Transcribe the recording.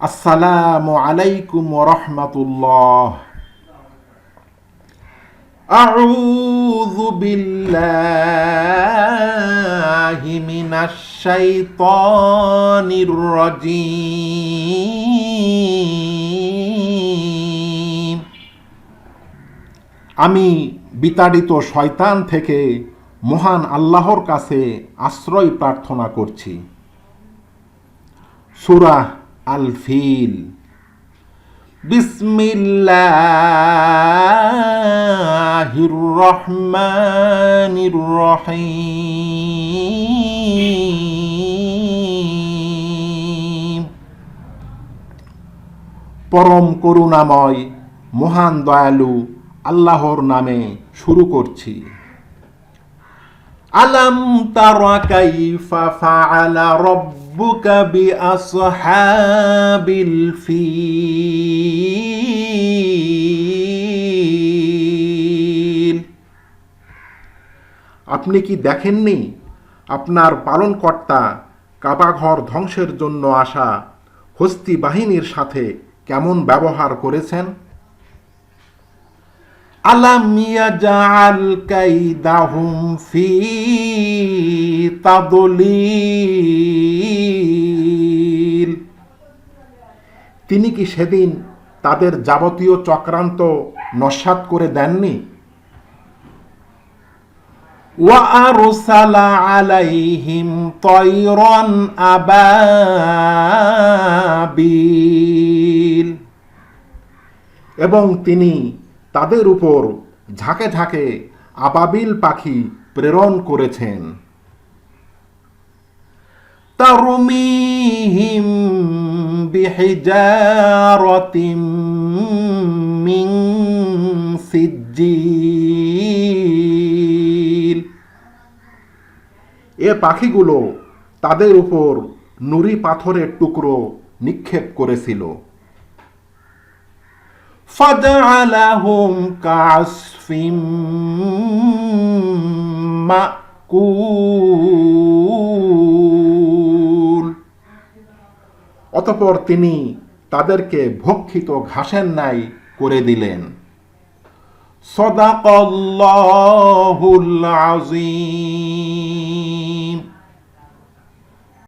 আসসালামু আলাইকুম রহমতুল্লাহ أعوذ بالله من الشيطان الرجيم আমি বিতাড়িত শয়তান থেকে মহান আল্লাহর কাছে আশ্রয় প্রার্থনা করছি সুরাহ আল ফিল বিসমিল্লাহির রহমানির রহিম পরম করুণাময় মহান দয়ালু আল্লাহর নামে শুরু করছি। আলম তারা কাইফা ফাআলা রব্বুকা বিআসহাবিল ফিল। আপনি কি দেখেননি? আপনার পালনকর্তা কাবাঘর ধ্বংসের জন্য আসা হস্তি বাহিনীর সাথে কেমন ব্যবহার করেছেন? আলাম ইয়াজআল কাইদাহুম ফি তাদলিল তিনি কি সেদিন তাদের যাবতীয় চক্রান্ত নস্বাত করে দেননি وأرسل عليهم طيرا أبابيل এবং তিনি তাদের উপর ঝাঁকে ঝাঁকে আবাবিল পাখি প্রেরণ করেছেন। তারমিহিম বিহিজারতিম মিন সিজ্জিল। এ পাখিগুলো তাদের উপর নুরি পাথরের টুকরো নিক্ষেপ করেছিল। فجعلهم كعصف مأكول অতপর তিনি তাদেরকে ভক্ষিত ঘাসের ন্যায় করে দিলেন সদাকল্লাহুল আজিম